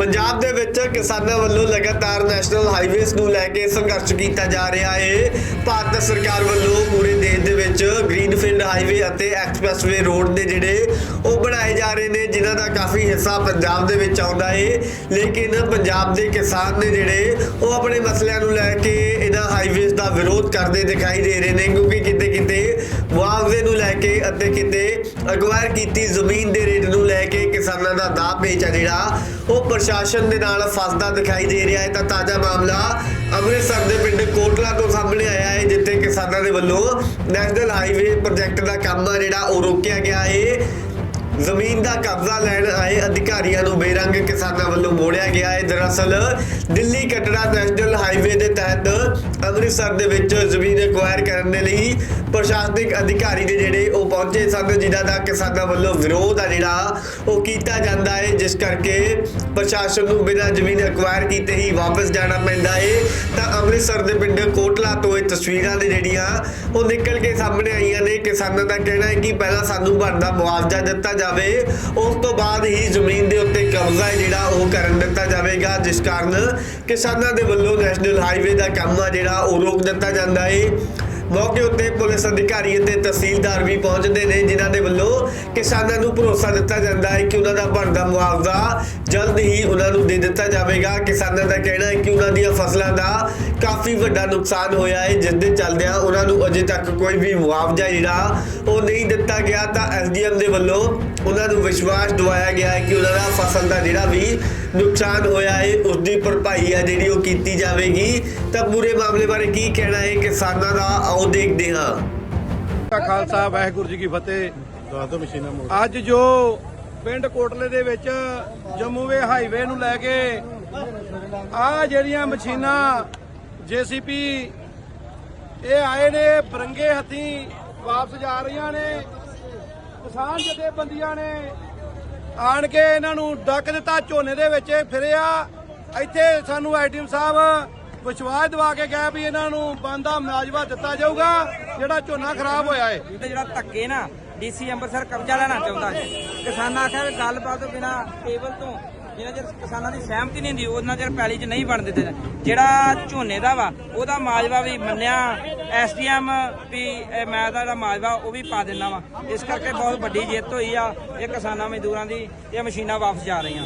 ਪੰਜਾਬ ਦੇ ਵਿੱਚ ਕਿਸਾਨਾਂ ਵੱਲੋਂ ਲਗਾਤਾਰ ਨੈਸ਼ਨਲ ਹਾਈਵੇਜ਼ ਨੂੰ ਲੈ ਕੇ ਸੰਘਰਸ਼ ਕੀਤਾ ਜਾ ਰਿਹਾ ਹੈ ਭਾਰਤ ਸਰਕਾਰ ਵੱਲੋਂ ਪੂਰੇ ਦੇਸ਼ ਦੇ ਵਿੱਚ ਗ੍ਰੀਨਫੀਲਡ ਹਾਈਵੇ ਅਤੇ ਐਕਸਪ੍ਰੈਸਵੇ ਰੋਡ ਦੇ ਜਿਹੜੇ ਉਹ ਬਣਾਏ ਜਾ ਰਹੇ ਨੇ, ਜਿਨ੍ਹਾਂ ਦਾ ਕਾਫੀ ਹਿੱਸਾ ਪੰਜਾਬ ਦੇ ਵਿੱਚ ਆਉਂਦਾ ਹੈ ਲੇਕਿਨ ਪੰਜਾਬ ਦੇ ਕਿਸਾਨ ਨੇ ਜਿਹੜੇ ਉਹ ਆਪਣੇ ਮਸਲਿਆਂ ਨੂੰ ਲੈ ਕੇ ਇਹਨਾਂ ਹਾਈਵੇਜ਼ ਦਾ ਵਿਰੋਧ ਕਰਦੇ ਦਿਖਾਈ ਦੇ ਰਹੇ ਨੇ, ਕਿਉਂਕਿ ਕਿਤੇ ਕਿਤੇ ਮੁਆਵਜ਼ੇ ਨੂੰ ਲੈ ਕੇ ਅਤੇ ਕਿਤੇ ਅਗਵਾਇਰ ਕੀਤੀ ਜ਼ਮੀਨ ਦੇ ਰੇਟ ਨੂੰ ਲੈ ਕੇ ਕਿਸਾਨਾਂ ਦਾ ਦਾਅ ਪੇਚ ਹੈ ਜਿਹੜਾ, ਉਹ ਪ੍ਰਸ਼ਾਸਨ ਦੇ ਨਾਲ ਫਸਦਾ ਦਿਖਾਈ ਦੇ ਰਿਹਾ ਹੈ। ਤਾਂ ਤਾਜ਼ਾ ਮਾਮਲਾ ਅੰਮ੍ਰਿਤਸਰ ਦੇ ਪਿੰਡ ਕੋਟਲਾ ਤੋਂ ਸਾਹਮਣੇ ਆਇਆ ਹੈ, ਜਿੱਥੇ ਕਿਸਾਨਾਂ ਦੇ ਵੱਲੋਂ ਨੈਸ਼ਨਲ ਹਾਈਵੇ ਪ੍ਰੋਜੈਕਟ ਦਾ ਕੰਮ ਆ ਜਿਹੜਾ, ਉਹ ਰੋਕਿਆ ਗਿਆ ਹੈ। ਜ਼ਮੀਨ ਦਾ ਕਬਜ਼ਾ ਲੈਣ ਆਏ ਅਧਿਕਾਰੀਆਂ ਨੂੰ ਬੇਰੰਗ ਕਿਸਾਨਾਂ ਵੱਲੋਂ ਮੋੜਿਆ ਗਿਆ ਹੈ। ਦਰਅਸਲ, ਦਿੱਲੀ ਕਟੜਾ ਨੈਸ਼ਨਲ ਹਾਈਵੇ ਦੇ ਤਹਿਤ ਅੰਮ੍ਰਿਤਸਰ ਦੇ ਵਿੱਚ ਜ਼ਮੀਨ ਐਕਵਾਇਰ ਕਰਨ ਦੇ ਲਈ ਪ੍ਰਸ਼ਾਸਨਿਕ ਅਧਿਕਾਰੀ ਦੇ ਜਿਹੜੇ ਉਹ ਪਹੁੰਚੇ ਸਨ, ਜਿਨ੍ਹਾਂ ਦਾ ਕਿਸਾਨਾਂ ਵੱਲੋਂ ਵਿਰੋਧ ਆ ਜਿਹੜਾ, ਉਹ ਕੀਤਾ ਜਾਂਦਾ ਹੈ। ਜਿਸ ਕਰਕੇ ਪ੍ਰਸ਼ਾਸਨ ਨੂੰ ਬਿਨਾਂ ਜ਼ਮੀਨ ਐਕਵਾਇਰ ਕੀਤੇ ਹੀ ਵਾਪਸ ਜਾਣਾ ਪੈਂਦਾ ਹੈ। ਤਾਂ ਅੰਮ੍ਰਿਤਸਰ ਦੇ ਪਿੰਡ ਕੋਟਲਾ ਤੋਂ ਇਹ ਤਸਵੀਰਾਂ ਨੇ ਜਿਹੜੀਆਂ, ਉਹ ਨਿਕਲ ਕੇ ਸਾਹਮਣੇ ਆਈਆਂ ਨੇ। ਕਿਸਾਨਾਂ ਦਾ ਕਹਿਣਾ ਹੈ ਕਿ ਪਹਿਲਾਂ ਸਾਨੂੰ ਬਣਦਾ ਮੁਆਵਜ਼ਾ ਦਿੱਤਾ ਜਾ ਜਾਵੇ, ਉਸ ਤੋਂ ਬਾਅਦ ਹੀ ਜ਼ਮੀਨ ਦੇ ਉੱਤੇ ਕਬਜ਼ਾ ਹੈ ਜਿਹੜਾ ਉਹ ਕਰਨ ਦਿੱਤਾ ਜਾਵੇਗਾ, ਜਿਸ ਕਾਰਨ ਕਿਸਾਨਾਂ ਦੇ ਵੱਲੋਂ ਨੈਸ਼ਨਲ ਹਾਈਵੇ ਦਾ ਕੰਮ ਆ ਜਿਹੜਾ ਉਹ ਰੋਕ ਦਿੱਤਾ ਜਾਂਦਾ ਹੈ ਮੌਕੇ ਉੱਤੇ ਪੁਲਿਸ ਅਧਿਕਾਰੀ ਅਤੇ ਤਹਿਸੀਲਦਾਰ ਵੀ ਪਹੁੰਚਦੇ ਨੇ, ਜਿਨ੍ਹਾਂ ਦੇ ਵੱਲੋਂ ਕਿਸਾਨਾਂ ਨੂੰ ਭਰੋਸਾ ਦਿੱਤਾ ਜਾਂਦਾ ਹੈ ਕਿ ਉਹਨਾਂ ਦਾ ਬਣਦਾ ਮੁਆਵਜ਼ਾ ਜਲਦ ਹੀ ਉਹਨਾਂ ਨੂੰ ਦੇ ਦਿੱਤਾ ਜਾਵੇਗਾ। ਕਿਸਾਨਾਂ ਦਾ ਕਹਿਣਾ ਹੈ ਕਿ ਉਹਨਾਂ ਦੀਆਂ ਫਸਲਾਂ ਦਾ ਕਾਫੀ ਵੱਡਾ ਨੁਕਸਾਨ ਹੋਇਆ ਹੈ। ਜਿਸ ਦੇ ਚੱਲਦਿਆਂ ਉਹਨਾਂ ਨੂੰ ਅਜੇ ਤੱਕ ਕੋਈ ਵੀ ਮੁਆਵਜ਼ਾ ਜਿਹੜਾ ਉਹ ਨਹੀਂ ਦਿੱਤਾ ਗਿਆ। ਤਾਂ ਐਸਡੀਐਮ ਦੇ ਵੱਲੋਂ ਉਹਨਾਂ ਨੂੰ ਵਿਸ਼ਵਾਸ ਦਿਵਾਇਆ ਗਿਆ ਹੈ ਕਿ ਉਹਨਾਂ ਦਾ ਫਸਲ ਦਾ ਜਿਹੜਾ ਵੀ ਨੁਕਸਾਨ ਹੋਇਆ ਹੈ ਉਸ ਦੀ ਭਰਪਾਈ ਹੈ ਜਿਹੜੀ ਉਹ ਕੀਤੀ ਜਾਵੇਗੀ। ਤਾਂ ਪੂਰੇ ਮਾਮਲੇ ਬਾਰੇ ਕੀ ਕਹਿਣਾ ਹੈ? ਕਿਸਾਨਾਂ ਦਾ ਆਓ ਦੇਖਦੇ ਹਾਂ। ਖਾਲਸਾ ਵਾਹਿਗੁਰੂ ਜੀ ਕੀ ਫਤਿਹ। ਦੱਸ ਦੋ ਮਸ਼ੀਨਾਂ ਮੋੜ ਅੱਜ ਜੋ ਪਿੰਡ ਕੋਟਲੇ ਦੇ ਵਿੱਚ ਜੰਮੂਵੇ ਹਾਈਵੇ ਨੂੰ ਲੈ ਕੇ ਆ ਜਿਹੜੀਆਂ ਮਸ਼ੀਨਾਂ ਜੀਸੀਪੀ ਇਹ ਆਏ ਨੇ, ਬਰੰਗੇ ਹੱਥੀ ਵਾਪਸ ਜਾ ਰਹੀਆਂ ਨੇ, ਕਿਸਾਨ ਜਥੇਬੰਦੀਆਂ ਨੇ ਆਣ ਕੇ ਇਹਨਾਂ ਨੂੰ ਡੱਕ ਦਿੱਤਾ ਝੋਨੇ ਦੇ ਵਿੱਚ ਫਿਰਿਆ। ਇੱਥੇ ਸਾਨੂੰ ਆਈਟੀਐਮ ਸਾਹਿਬ ਵਿਸ਼ਵਾਸ ਦਿਵਾ ਕੇ ਗਏ ਵੀ ਇਹਨਾਂ ਨੂੰ ਬੰਦਾ ਮੁਆਵਜ਼ਾ ਦਿੱਤਾ ਜਾਊਗਾ, ਜਿਹੜਾ ਝੋਨਾ ਖਰਾਬ ਹੋਇਆ ਹੈ ਜਿਹੜਾ ਧੱਕੇ ਨਾ ਡੀਸੀ ਅੰਮ੍ਰਿਤਸਰ ਕਬਜ਼ਾ ਲੈਣਾ ਚਾਹੁੰਦਾ ਸੀ ਕਿਸਾਨਾਂ ਆਖਿਆ ਵੀ ਗੱਲਬਾਤ ਤੋਂ ਬਿਨਾ ਟੇਬਲ ਤੋਂ ਜਿਹਨਾਂ ਚਿਰ ਕਿਸਾਨਾਂ ਦੀ ਸਹਿਮਤੀ ਨਹੀਂ ਹੁੰਦੀ, ਉਹਨਾਂ ਚਿਰ ਪੈਲੀ 'ਚ ਨਹੀਂ ਬਣ ਦਿੱਤੇ ਜਿਹੜਾ ਝੋਨੇ ਦਾ ਵਾ, ਉਹਦਾ ਮਾਜਵਾ ਵੀ ਮੰਨਿਆ, ਐਸਡੀਐਮ ਵੀ, ਇਹ ਮੈਂ ਦਾ ਜਿਹੜਾ ਮਾਜਵਾ, ਉਹ ਵੀ ਪਾ ਦਿੰਦਾ ਵਾ। ਇਸ ਕਰਕੇ ਬਹੁਤ ਵੱਡੀ ਜਿੱਤ ਹੋਈ ਆ, ਇਹ ਕਿਸਾਨਾਂ ਮਜ਼ਦੂਰਾਂ ਦੀ, ਇਹ ਮਸ਼ੀਨਾਂ ਵਾਪਸ ਜਾ ਰਹੀਆਂ।